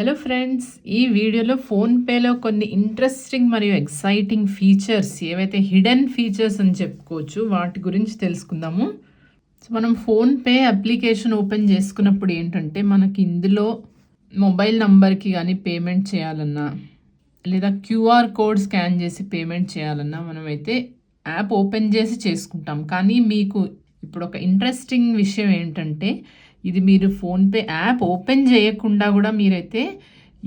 Hello friends ఈ వీడియోలో ఫోన్పేలో కొన్ని ఇంట్రెస్టింగ్ మరియు ఎక్సైటింగ్ ఫీచర్స్ ఏవైతే హిడెన్ ఫీచర్స్ అని చెప్పుకోవచ్చు వాటి గురించి తెలుసుకుందాము. సో మనం ఫోన్పే అప్లికేషన్ ఓపెన్ చేసుకున్నప్పుడు ఏంటంటే మనకి ఇందులో మొబైల్ నంబర్కి కానీ పేమెంట్ చేయాలన్నా లేదా క్యూఆర్ కోడ్ స్కాన్ చేసి పేమెంట్ చేయాలన్నా మనమైతే యాప్ ఓపెన్ చేసి చేసుకుంటాం. కానీ మీకు ఇప్పుడు ఒక ఇంట్రెస్టింగ్ విషయం ఏంటంటే ఇది మీరు ఫోన్పే యాప్ ఓపెన్ చేయకుండా కూడా మీరైతే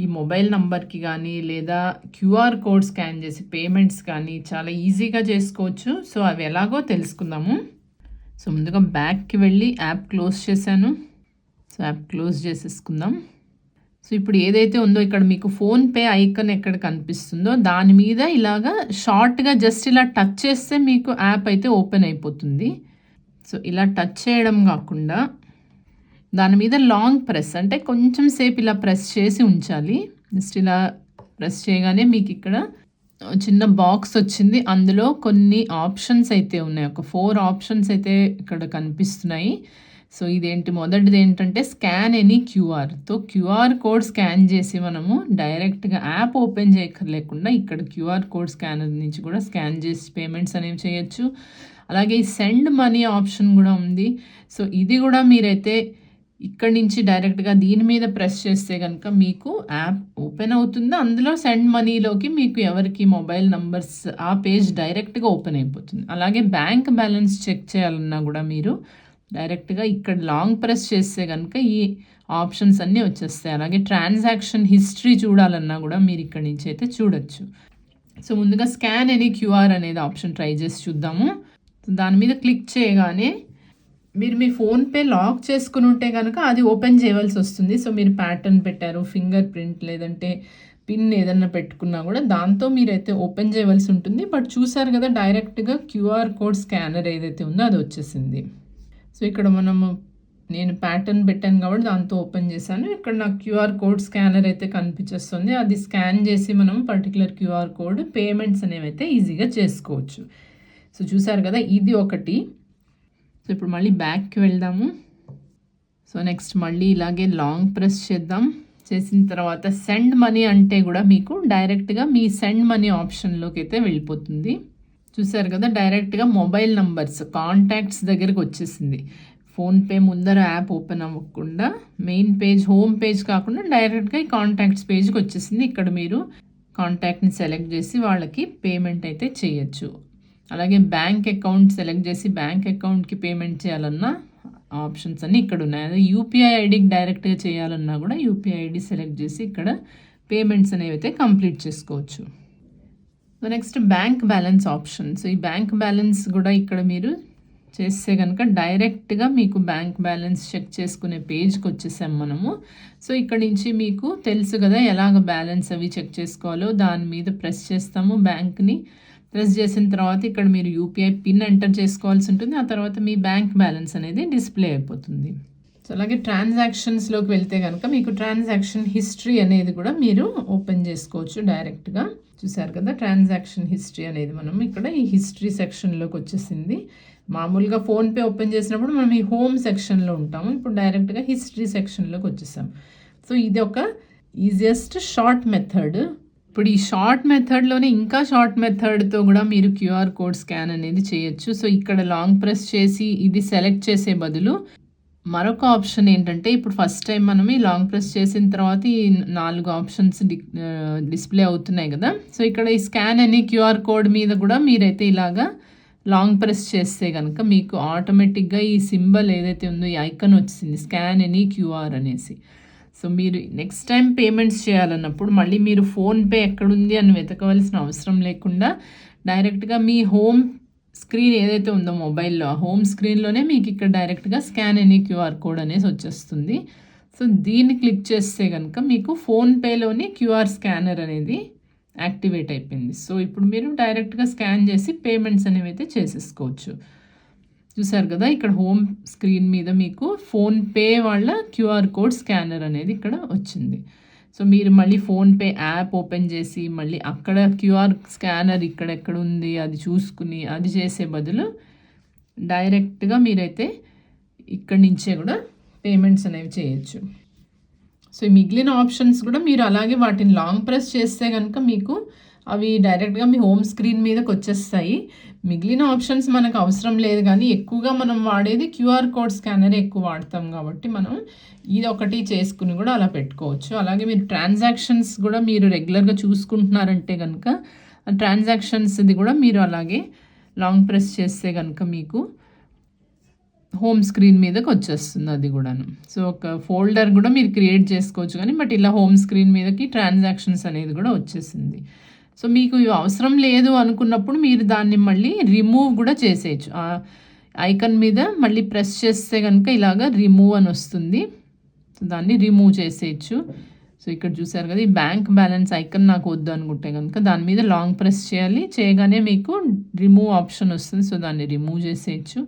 ఈ మొబైల్ నంబర్కి కానీ లేదా క్యూఆర్ కోడ్ స్కాన్ చేసి పేమెంట్స్ కానీ చాలా ఈజీగా చేసుకోవచ్చు. సో అవి ఎలాగో తెలుసుకుందాము. సో ముందుగా బ్యాక్కి వెళ్ళి యాప్ క్లోజ్ చేశాను. సో యాప్ క్లోజ్ చేసేసుకుందాం. సో ఇప్పుడు ఏదైతే ఉందో ఇక్కడ మీకు ఫోన్పే ఐకన్ ఎక్కడ కనిపిస్తుందో దాని మీద ఇలాగా షార్ట్గా జస్ట్ ఇలా టచ్ చేస్తే మీకు యాప్ అయితే ఓపెన్ అయిపోతుంది. సో ఇలా టచ్ చేయడం కాకుండా దాని మీద లాంగ్ ప్రెస్ అంటే కొంచెం సేపు ఇలా ప్రెస్ చేసి ఉంచాలి. జస్ట్ ఇలా ప్రెస్ చేయగానే మీకు ఇక్కడ చిన్న బాక్స్ వచ్చింది. అందులో కొన్ని ఆప్షన్స్ అయితే ఉన్నాయి. ఒక ఫోర్ ఆప్షన్స్ అయితే ఇక్కడ కనిపిస్తున్నాయి. సో ఇదేంటి? మొదటిది ఏంటంటే స్కాన్ ఎనీ క్యూఆర్తో క్యూఆర్ కోడ్ స్కాన్ చేసి మనము డైరెక్ట్గా యాప్ ఓపెన్ చేయక్కర్లేకుండా ఇక్కడ క్యూఆర్ కోడ్ స్కానర్ నుంచి కూడా స్కాన్ చేసి పేమెంట్స్ అనేవి చేయొచ్చు. అలాగే ఈ సెండ్ మనీ ఆప్షన్ కూడా ఉంది. సో ఇది కూడా మీరైతే ఇక్కడ నుంచి డైరెక్ట్గా దీని మీద ప్రెస్ చేస్తే కనుక మీకు యాప్ ఓపెన్ అవుతుంది. అందులో సెండ్ మనీలోకి మీకు ఎవరికి మొబైల్ నంబర్స్ ఆ పేజ్ డైరెక్ట్గా ఓపెన్ అయిపోతుంది. అలాగే బ్యాంక్ బ్యాలెన్స్ చెక్ చేయాలన్నా కూడా మీరు డైరెక్ట్గా ఇక్కడ లాంగ్ ప్రెస్ చేస్తే కనుక ఈ ఆప్షన్స్ అన్నీ వచ్చేస్తాయి. అలాగే ట్రాన్సాక్షన్ హిస్టరీ చూడాలన్నా కూడా మీరు ఇక్కడ నుంచి అయితే చూడొచ్చు. సో ముందుగా స్కాన్ ఎనీ క్యూఆర్ అనేది ఆప్షన్ ట్రై చేసి చూద్దాము. దాని మీద క్లిక్ చేయగానే మీరు మీ ఫోన్పే లాక్ చేసుకుని ఉంటే కనుక అది ఓపెన్ చేయవలసి వస్తుంది. సో మీరు ప్యాటర్న్ పెట్టారు ఫింగర్ ప్రింట్ లేదంటే పిన్ ఏదన్నా పెట్టుకున్నా కూడా దాంతో మీరైతే ఓపెన్ చేయవలసి ఉంటుంది. బట్ చూసారు కదా డైరెక్ట్గా క్యూఆర్ కోడ్ స్కానర్ ఏదైతే ఉందో అది వచ్చేసింది. సో ఇక్కడ మనము నేను ప్యాటర్న్ పెట్టాను కాబట్టి దాంతో ఓపెన్ చేశాను. ఇక్కడ నాకు క్యూఆర్ కోడ్ స్కానర్ అయితే కనిపించేస్తుంది. అది స్కాన్ చేసి మనం పర్టికులర్ క్యూఆర్ కోడ్ పేమెంట్స్ అనేవి అయితే ఈజీగా చేసుకోవచ్చు. సో చూసారు కదా ఇది ఒకటి. సో ఇప్పుడు మళ్ళీ బ్యాక్కి వెళ్దాము. సో నెక్స్ట్ మళ్ళీ ఇలాగే లాంగ్ ప్రెస్ చేద్దాం. చేసిన తర్వాత సెండ్ మనీ అంటే కూడా మీకు డైరెక్ట్గా మీ సెండ్ మనీ ఆప్షన్లోకి అయితే వెళ్ళిపోతుంది. చూసారు కదా డైరెక్ట్గా మొబైల్ నంబర్స్ కాంటాక్ట్స్ దగ్గరకు వచ్చేసింది. ఫోన్పే ముందర యాప్ ఓపెన్ అవ్వకుండా మెయిన్ పేజ్ హోమ్ పేజ్ కాకుండా డైరెక్ట్గా ఈ కాంటాక్ట్స్ పేజ్కి వచ్చేసింది. ఇక్కడ మీరు కాంటాక్ట్ని సెలెక్ట్ చేసి వాళ్ళకి పేమెంట్ అయితే చేయొచ్చు. అలాగే బ్యాంక్ అకౌంట్ సెలెక్ట్ చేసి బ్యాంక్ అకౌంట్కి పేమెంట్ చేయాలన్నా ఆప్షన్స్ అన్నీ ఇక్కడ ఉన్నాయి. అదే యూపీఐ ఐడికి డైరెక్ట్గా చేయాలన్నా కూడా యూపీఐ ఐడి సెలెక్ట్ చేసి ఇక్కడ పేమెంట్స్ అనేవి అయితే కంప్లీట్ చేసుకోవచ్చు. So next bank balance option. So ఈ బ్యాంక్ బ్యాలెన్స్ కూడా ఇక్కడ మీరు చేస్తే కనుక డైరెక్ట్గా మీకు బ్యాంక్ బ్యాలెన్స్ చెక్ చేసుకునే పేజ్కి వచ్చేసాం మనము. సో ఇక్కడ నుంచి మీకు తెలుసు కదా ఎలాగ బ్యాలెన్స్ అవి చెక్ చేసుకోవాలో. దాని మీద ప్రెస్ చేస్తాము. బ్యాంక్ని ప్రెస్ చేసిన తర్వాత ఇక్కడ మీరు యూపీఐ పిన్ ఎంటర్ చేసుకోవాల్సి ఉంటుంది. ఆ తర్వాత మీ బ్యాంక్ బ్యాలెన్స్ అనేది డిస్ప్లే అయిపోతుంది. సో అలాగే ట్రాన్సాక్షన్స్లోకి వెళ్తే కనుక మీకు ట్రాన్సాక్షన్ హిస్టరీ అనేది కూడా మీరు ఓపెన్ చేసుకోవచ్చు డైరెక్ట్గా చూసారు కదా ట్రాన్సాక్షన్ హిస్టరీ అనేది మనం ఇక్కడ ఈ హిస్టరీ సెక్షన్లోకి వచ్చేసింది. మామూలుగా ఫోన్పే ఓపెన్ చేసినప్పుడు మనం ఈ హోమ్ సెక్షన్లో ఉంటాము. ఇప్పుడు డైరెక్ట్గా హిస్టరీ సెక్షన్లోకి వచ్చేసాం. సో ఇది ఒక ఈజియెస్ట్ షార్ట్ మెథడ్ ఇప్పుడు ఈ షార్ట్ మెథడ్లోనే ఇంకా షార్ట్ మెథడ్తో కూడా మీరు క్యూఆర్ కోడ్ స్కాన్ అనేది చేయొచ్చు. సో ఇక్కడ లాంగ్ ప్రెస్ చేసి ఇది సెలెక్ట్ చేసే బదులు మరొక ఆప్షన్ ఏంటంటే ఇప్పుడు ఫస్ట్ టైం మనం ఈ లాంగ్ ప్రెస్ చేసిన తర్వాత ఈ నాలుగు ఆప్షన్స్ డిస్ప్లే అవుతున్నాయి కదా. సో ఇక్కడ ఈ స్కాన్ అనే క్యూఆర్ కోడ్ మీద కూడా మీరైతే ఇలాగా లాంగ్ ప్రెస్ చేస్తే కనుక మీకు ఆటోమేటిక్గా ఈ సింబల్ ఏదైతే ఉందో ఈ ఐకన్ వచ్చింది స్కాన్ ఎనీ క్యూఆర్ అనేసి. సో మీరు నెక్స్ట్ టైం పేమెంట్స్ చేయాలన్నప్పుడు మళ్ళీ మీరు ఫోన్పే ఎక్కడుంది అని వెతకవలసిన అవసరం లేకుండా డైరెక్ట్గా మీ హోమ్ స్క్రీన్ ఏదైతే ఉందో మొబైల్లో హోమ్ స్క్రీన్లోనే మీకు ఇక్కడ డైరెక్ట్గా స్కాన్ ఎనీ క్యూఆర్ కోడ్ అనేసి వచ్చేస్తుంది. సో దీన్ని క్లిక్ చేస్తే కనుక మీకు ఫోన్పేలోని క్యూఆర్ స్కానర్ అనేది యాక్టివేట్ అయిపోయింది. సో ఇప్పుడు మీరు డైరెక్ట్గా స్కాన్ చేసి పేమెంట్స్ అనేవి అయితే చేసేసుకోవచ్చు. చూసారు కదా ఇక్కడ హోమ్ స్క్రీన్ మీద మీకు ఫోన్పే వాళ్ళ క్యూఆర్ కోడ్ స్కానర్ అనేది ఇక్కడ వచ్చింది. సో మీరు మళ్ళీ ఫోన్పే యాప్ ఓపెన్ చేసి మళ్ళీ అక్కడ క్యూఆర్ స్కానర్ ఇక్కడెక్కడ ఉంది అది చూసుకుని అది చేసే బదులు డైరెక్ట్గా మీరైతే ఇక్కడి నుంచే కూడా పేమెంట్స్ అనేవి చేయొచ్చు. సో ఈ మిగిలిన ఆప్షన్స్ కూడా మీరు అలాగే వాటిని లాంగ్ ప్రెస్ చేస్తే కనుక మీకు అవి డైరెక్ట్గా మీ హోమ్ స్క్రీన్ మీదకి వచ్చేస్తాయి. మిగిలిన ఆప్షన్స్ మనకు అవసరం లేదు కానీ ఎక్కువగా మనం వాడేది క్యూఆర్ కోడ్ స్కానర్ ఎక్కువ వాడతాం కాబట్టి మనం ఇది ఒకటి చేసుకుని కూడా అలా పెట్టుకోవచ్చు. అలాగే మీరు ట్రాన్సాక్షన్స్ కూడా మీరు రెగ్యులర్గా చూసుకుంటున్నారంటే కనుక ట్రాన్సాక్షన్స్ది కూడా మీరు అలాగే లాంగ్ ప్రెస్ చేస్తే కనుక మీకు హోమ్ స్క్రీన్ మీదకి వచ్చేస్తుంది అది కూడాను. సో ఒక ఫోల్డర్ కూడా మీరు క్రియేట్ చేసుకోవచ్చు కానీ బట్ ఇలా హోమ్ స్క్రీన్ మీదకి ట్రాన్సాక్షన్స్ అనేది కూడా వచ్చేసింది. సో మీకు ఇవి అవసరం లేదు అనుకున్నప్పుడు మీరు దాన్ని మళ్ళీ రిమూవ్ కూడా చేసేయచ్చు. ఐకన్ మీద మళ్ళీ ప్రెస్ చేస్తే కనుక ఇలాగ రిమూవ్ అని వస్తుంది. సో దాన్ని రిమూవ్ చేసేయచ్చు. సో ఇక్కడ చూసారు కదా ఈ బ్యాంక్ బ్యాలెన్స్ ఐకన్ నాకు వద్దు అనుకుంటే కనుక దాని మీద లాంగ్ ప్రెస్ చేయాలి. చేయగానే మీకు రిమూవ్ ఆప్షన్ వస్తుంది. సో దాన్ని రిమూవ్ చేసేయచ్చు.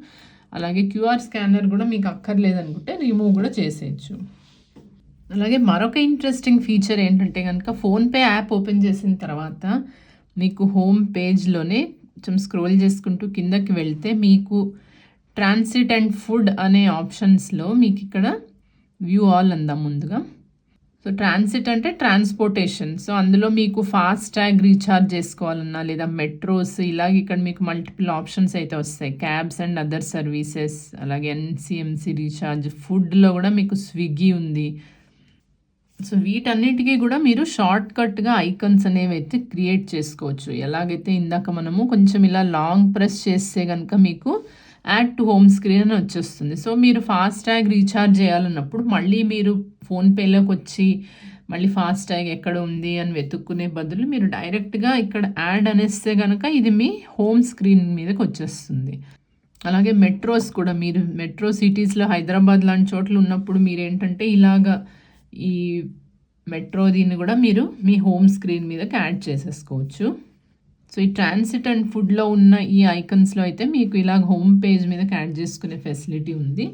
అలాగే క్యూఆర్ స్కానర్ కూడా మీకు అక్కర్లేదు అనుకుంటే రిమూవ్ కూడా చేసేయచ్చు. అలాగే మరొక ఇంట్రెస్టింగ్ ఫీచర్ ఏంటంటే కనుక ఫోన్పే యాప్ ఓపెన్ చేసిన తర్వాత మీకు హోమ్ పేజ్లోనే కొంచెం స్క్రోల్ చేసుకుంటూ కిందకి వెళ్తే మీకు ట్రాన్సిట్ అండ్ ఫుడ్ అనే ఆప్షన్స్లో మీకు ఇక్కడ వ్యూ ఆల్ అందాం ముందుగా. సో ట్రాన్సిట్ అంటే ట్రాన్స్పోర్టేషన్ సో అందులో మీకు ఫాస్ట్ ట్యాగ్ రీఛార్జ్ చేసుకోవాలన్నా లేదా మెట్రోస్ ఇలాగ ఇక్కడ మీకు మల్టిపుల్ ఆప్షన్స్ అయితే వస్తాయి. క్యాబ్స్ అండ్ అదర్ సర్వీసెస్ అలాగే ఎన్సిఎంసి రీఛార్జ్ ఫుడ్లో కూడా మీకు స్విగ్గీ ఉంది. సో వీటన్నిటికీ కూడా మీరు షార్ట్ కట్గా ఐకన్స్ అనేవి అయితే క్రియేట్ చేసుకోవచ్చు. ఎలాగైతే ఇందాక మనము కొంచెం ఇలా లాంగ్ ప్రెస్ చేస్తే కనుక మీకు యాడ్ టు హోమ్ స్క్రీన్ అని వచ్చేస్తుంది. సో మీరు ఫాస్ట్ ట్యాగ్ రీఛార్జ్ చేయాలన్నప్పుడు మళ్ళీ మీరు ఫోన్పేలోకి వచ్చి మళ్ళీ ఫాస్ట్ ట్యాగ్ ఎక్కడ ఉంది అని వెతుక్కునే బదులు మీరు డైరెక్ట్గా ఇక్కడ యాడ్ అనేస్తే కనుక ఇది మీ హోమ్ స్క్రీన్ మీదకి వచ్చేస్తుంది. అలాగే మెట్రోస్ కూడా మీరు మెట్రో సిటీస్లో హైదరాబాద్ లాంటి చోట్ల ఉన్నప్పుడు మీరు ఏంటంటే ఇలాగా ఈ మెట్రో దీన్ని కూడా మీరు మీ హోమ్ స్క్రీన్ మీదకి యాడ్ చేసేసుకోవచ్చు. సో ఈ ట్రాన్సిట్ అండ్ ఫుడ్లో ఉన్న ఈ ఐకన్స్లో అయితే మీకు ఇలాగ హోమ్ పేజ్ మీదకి యాడ్ చేసుకునే ఫెసిలిటీ ఉంది.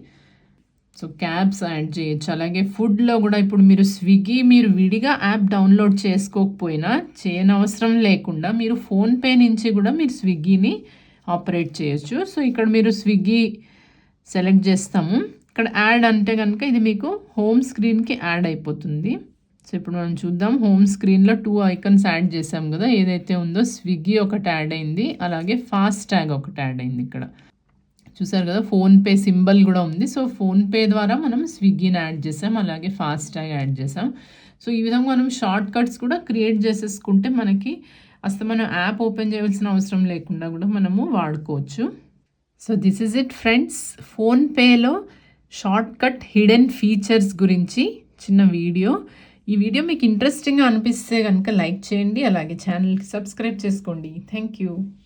సో క్యాబ్స్ యాడ్ చేయొచ్చు. అలాగే ఫుడ్లో కూడా ఇప్పుడు మీరు స్విగ్గీ మీరు విడిగా యాప్ డౌన్లోడ్ చేసుకోకపోయినా చేయనవసరం లేకుండా మీరు ఫోన్పే నుంచి కూడా మీరు స్విగ్గీని ఆపరేట్ చేయొచ్చు. సో ఇక్కడ మీరు స్విగ్గీ సెలెక్ట్ చేస్తాము. ఇక్కడ యాడ్ అంటే కనుక ఇది మీకు హోమ్ స్క్రీన్కి యాడ్ అయిపోతుంది. సో ఇప్పుడు మనం చూద్దాం హోమ్ స్క్రీన్లో టూ ఐకన్స్ యాడ్ చేసాం కదా ఏదైతే ఉందో స్విగ్గీ ఒకటి యాడ్ అయింది అలాగే ఫాస్ట్ ట్యాగ్ ఒకటి యాడ్ అయింది ఇక్కడ. చూసారు కదా ఫోన్పే సింబల్ కూడా ఉంది. సో ఫోన్పే ద్వారా మనం స్విగ్గీని యాడ్ చేసాం అలాగే ఫాస్ట్ ట్యాగ్ యాడ్ చేసాం సో ఈ విధంగా మనం షార్ట్ కట్స్ కూడా క్రియేట్ చేసేసుకుంటే మనకి అసలు మనం యాప్ ఓపెన్ చేయవలసిన అవసరం లేకుండా కూడా మనము వాడుకోవచ్చు. So this is it friends ఫోన్పేలో షార్ట్కట్ హిడెన్ ఫీచర్స్ గురించి చిన్న వీడియో. ఈ వీడియో మీకు ఇంట్రెస్టింగ్గా అనిపిస్తే కనుక లైక్ చేయండి అలాగే ఛానల్కి సబ్స్క్రైబ్ చేసుకోండి. Thank you.